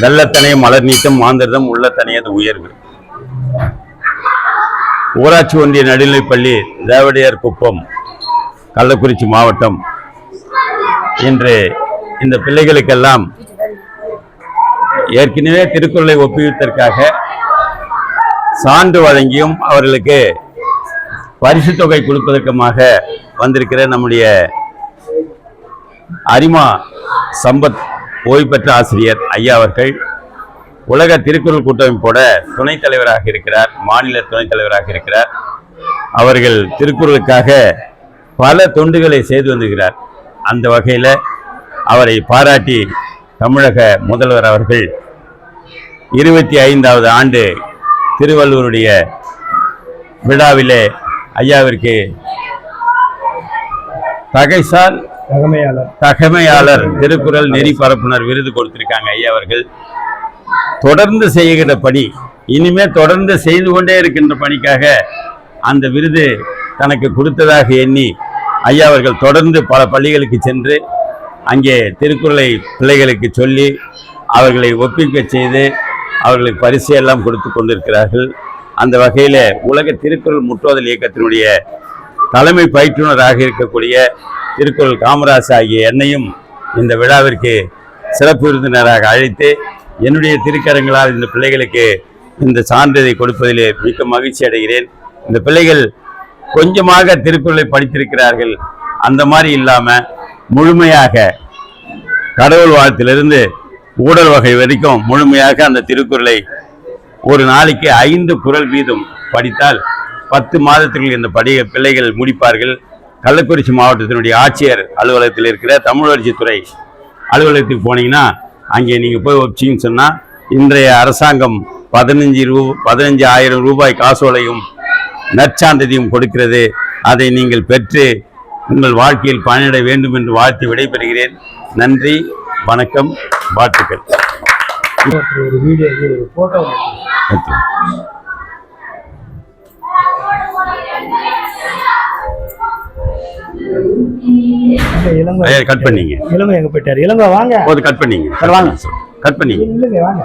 வெள்ளத்தனை மலர் நீட்டம் மாந்திரதம் உள்ளத்தனையது உயர்வு. ஊராட்சி ஒன்றிய நடுநிலைப்பள்ளி தேவடையார் குப்பம் கள்ளக்குறிச்சி மாவட்டம். இன்று இந்த பிள்ளைகளுக்கெல்லாம் ஏற்கனவே திருக்குறளை ஒப்புவித்ததற்காக சான்று வழங்கியும் அவர்களுக்கு பரிசு தொகை கொடுப்பதற்குமாக வந்திருக்கிற நம்முடைய அரிமா சம்பத் ஓய்வு பெற்ற ஆசிரியர் ஐயா அவர்கள் உலக திருக்குறள் கூட்டமைப்போட துணைத் தலைவராக இருக்கிறார் மாநில துணைத் தலைவராக இருக்கிறார். அவர்கள் திருக்குறளுக்காக பல தொண்டுகளை செய்து வந்துகிறார் அந்த வகையில் அவரை பாராட்டி தமிழக முதல்வர் அவர்கள் இருபத்தி ஐந்தாவது ஆண்டு திருவள்ளுவருடைய விழாவிலே ஐயாவிற்கு தகைசால் தகமையாளர். தகமையாளர் திருக்குறள் நெறி பரப்புனர் விருது கொடுத்திருக்காங்க ஐயா அவர்கள். தொடர்ந்து செய்கிற பணி இனிமே தொடர்ந்து செய்து கொண்டே இருக்கின்ற பணிக்காக அந்த விருது தனக்கு கொடுத்ததாக எண்ணி ஐயா அவர்கள் தொடர்ந்து பல பள்ளிகளுக்கு சென்று அங்கே திருக்குறளை பிள்ளைகளுக்கு சொல்லி அவர்களை ஒப்பிக்க செய்து அவர்களுக்கு பரிசு எல்லாம் கொடுத்து கொண்டிருக்கிறார்கள். அந்த வகையில் உலக திருக்குறள் முற்றோதல் இயக்கத்தினுடைய தலைமை பயிற்றுனராக இருக்கக்கூடிய திருக்குறள் காமராஜ் ஆகிய என்னையும் இந்த விழாவிற்கு சிறப்பு விருந்தினராக அழைத்து என்னுடைய திருக்கரங்களால் இந்த பிள்ளைகளுக்கு இந்த சான்றிதழை கொடுப்பதிலே மிக்க மகிழ்ச்சி அடைகிறேன். இந்த பிள்ளைகள் கொஞ்சமாக திருக்குறளை படித்திருக்கிறார்கள். அந்த மாதிரி இல்லாமல் முழுமையாக கடவுள் வாழ்த்திலிருந்து ஊடல் வகை வரைக்கும் முழுமையாக அந்த திருக்குறளை ஒரு நாளைக்கு ஐந்து குறள் வீதம் படித்தால் பத்து மாதத்திற்குள் இந்த படி பிள்ளைகள் முடிப்பார்கள். கள்ளக்குறிச்சி மாவட்டத்தினுடைய ஆட்சியர் அலுவலகத்தில் இருக்கிற தமிழ் வளர்ச்சித்துறை அலுவலகத்துக்கு போனீங்கன்னா அங்கே நீங்கள் போய் வச்சிங்கன்னு சொன்னால் இன்றைய அரசாங்கம் பதினஞ்சு ரூ பதினஞ்சு ஆயிரம் ரூபாய் காசோலையும் நற்சான்றிதழையும் கொடுக்கிறது. அதை நீங்கள் பெற்று உங்கள் வாழ்க்கையில் பயனிட வேண்டும் என்று வாழ்த்து விடைபெறுகிறேன். நன்றி வணக்கம் வாழ்த்துக்கள். ஒரு வீடியோ ஒரு போட்டோ இளங்கோ. கட் பண்ணீங்க. இளங்கோ எங்க போயிட்டாரு? இளங்கோ வாங்க. போது கட் பண்ணீங்க. கட் பண்ணீங்க. இல்லைங்க வாங்க.